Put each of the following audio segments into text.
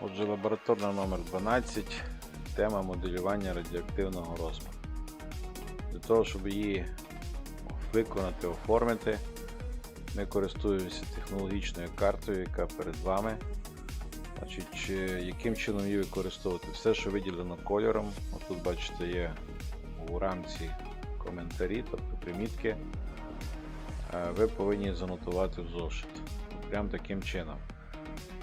Отже, лабораторна номер 12 тема моделювання радіоактивного розпаду. Для того, щоб її виконати, оформити, ми користуємося технологічною картою, яка перед вами. Значить, яким чином її використовувати? Все, що виділено кольором. Тут бачите, є у рамці коментарі, тобто примітки. Е, Ви повинні занотувати в зошит. Прям таким чином.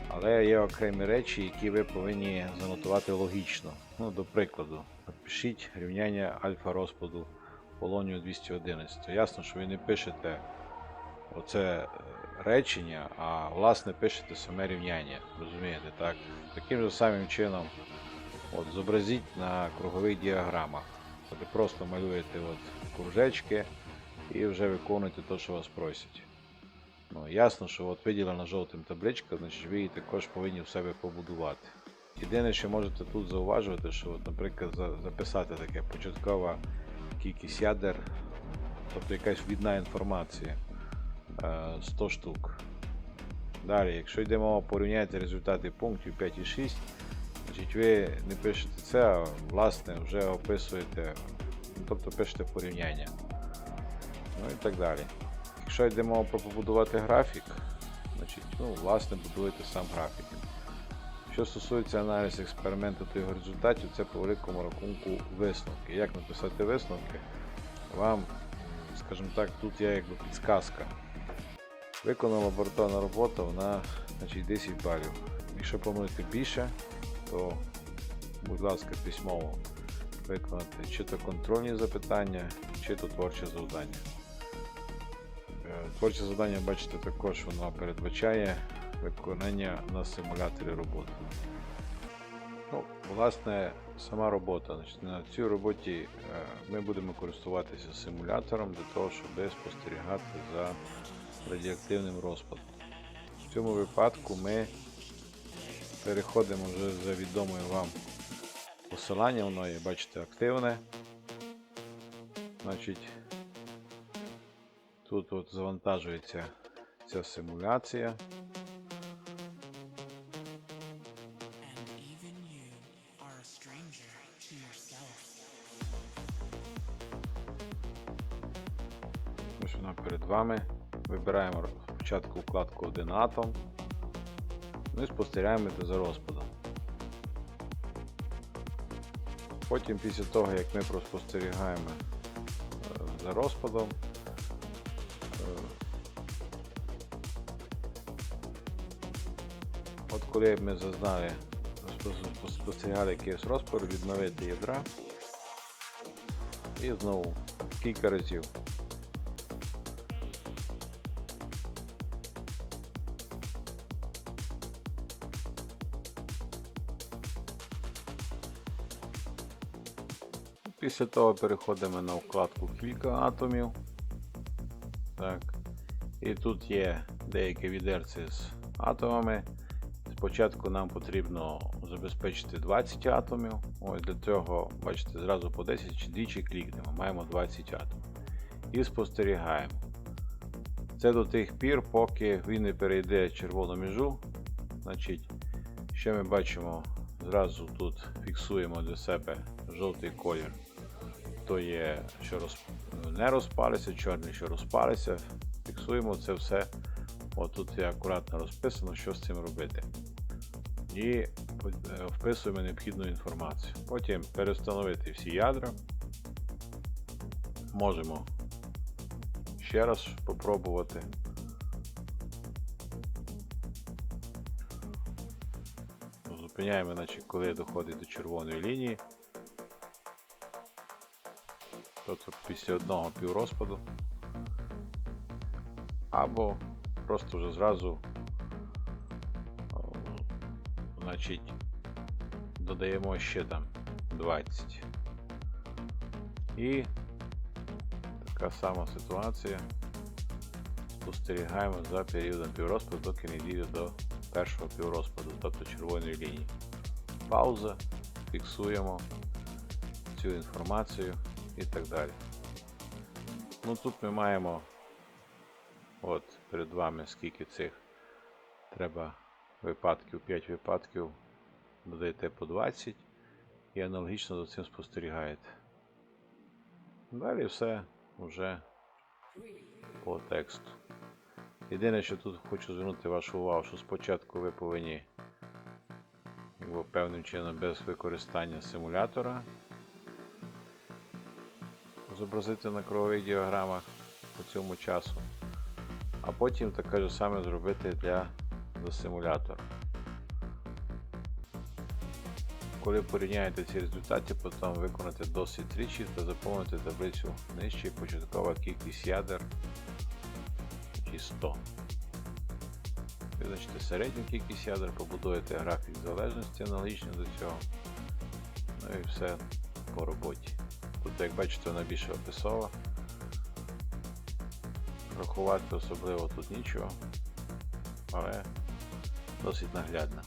Але є окремі речі, які ви повинні занотувати логічно. Ну, до прикладу, напишіть рівняння альфа розпаду полонію 211. Ясно, що ви не пишете оце е, речення, а власне пишете саме рівняння. Розумієте, так? Таким же самим чином от, зобразіть на кругових діаграмах. Ви просто малюєте от, кружечки і вже виконуєте те, що вас просять. Ну, ясно, що от виділена жовтим табличка, значить ви її також повинні в себе побудувати. Єдине, що можете тут зауважувати, що, от, наприклад, за- записати таке початкова кількість ядер, тобто якась ввідна інформація е, 100 штук. Далі, якщо йде мова порівняти результати пунктів 5 і 6, значить ви не пишете це, а власне вже описуєте, ну, тобто пишете порівняння. Ну і так далі. Якщо йде мова про побудувати графік, значить, ну, власне, будуєте сам графік. Що стосується аналізу експерименту та його результатів, це по великому рахунку висновки. Як написати висновки? Вам, скажімо так, тут є якби підсказка. Виконана лабораторна робота, вона значить, 10 балів. Якщо плануєте більше, то, будь ласка, письмово виконати чи то контрольні запитання, чи то творче завдання. Творче завдання, бачите, також воно передбачає виконання на симуляторі роботи. Ну, власне, сама робота. Значить, на цій роботі е, ми будемо користуватися симулятором для того, щоб спостерігати за радіоактивним розпадом. В цьому випадку ми переходимо вже за відомою вам посилання, воно є, бачите, активне. Значить, Тут от завантажується ця симуляція. Ось вона перед вами. Вибираємо спочатку вкладку один атом. Ну і спостерігаємо за розпадом. Потім після того, як ми проспостерігаємо е, за розпадом, от коли ми зазнали, спос- спостерігали якийсь розпад, відновити ядра і знову кілька разів. Після того переходимо на вкладку кілька атомів. Так. І тут є деякі відерці з атомами. Спочатку нам потрібно забезпечити 20 атомів. Ось для цього, бачите, зразу по 10 чи двічі клікнемо, маємо 20 атомів. І спостерігаємо. Це до тих пір, поки він не перейде червону межу. Значить, що ми бачимо? Зразу тут фіксуємо для себе жовтий колір. То є, що. Не розпалися, чорний, що розпалися. Фіксуємо це все. Отут є акуратно розписано, що з цим робити. І е, вписуємо необхідну інформацію. Потім перестановити всі ядра. Можемо ще раз спробувати. Зупиняємо, значить, коли доходить до червоної лінії. Тобто після одного піврозпаду. Або просто вже зразу значить, додаємо ще там 20. І така сама ситуація. Спостерігаємо за періодом піврозпаду, доки не дійде до першого піврозпаду, тобто червоної лінії. Пауза, фіксуємо цю інформацію і так далі. Ну тут ми маємо от перед вами скільки цих треба випадків, 5 випадків додаєте по 20 і аналогічно за цим спостерігаєте. Далі все вже по тексту. Єдине, що тут хочу звернути вашу увагу, що спочатку ви повинні якби, певним чином без використання симулятора зобразити на кругових діаграмах по цьому часу, а потім таке ж саме зробити для симулятора. Коли порівняєте ці результати, потім виконати досвід тричі та заповнити таблицю нижче початкова кількість ядер чи 100. Визначте середню кількість ядер, побудуєте графік залежності аналогічно до цього. Ну і все по роботі. Тут, як бачите, вона більше описова. Рахувати особливо тут нічого, але досить наглядно.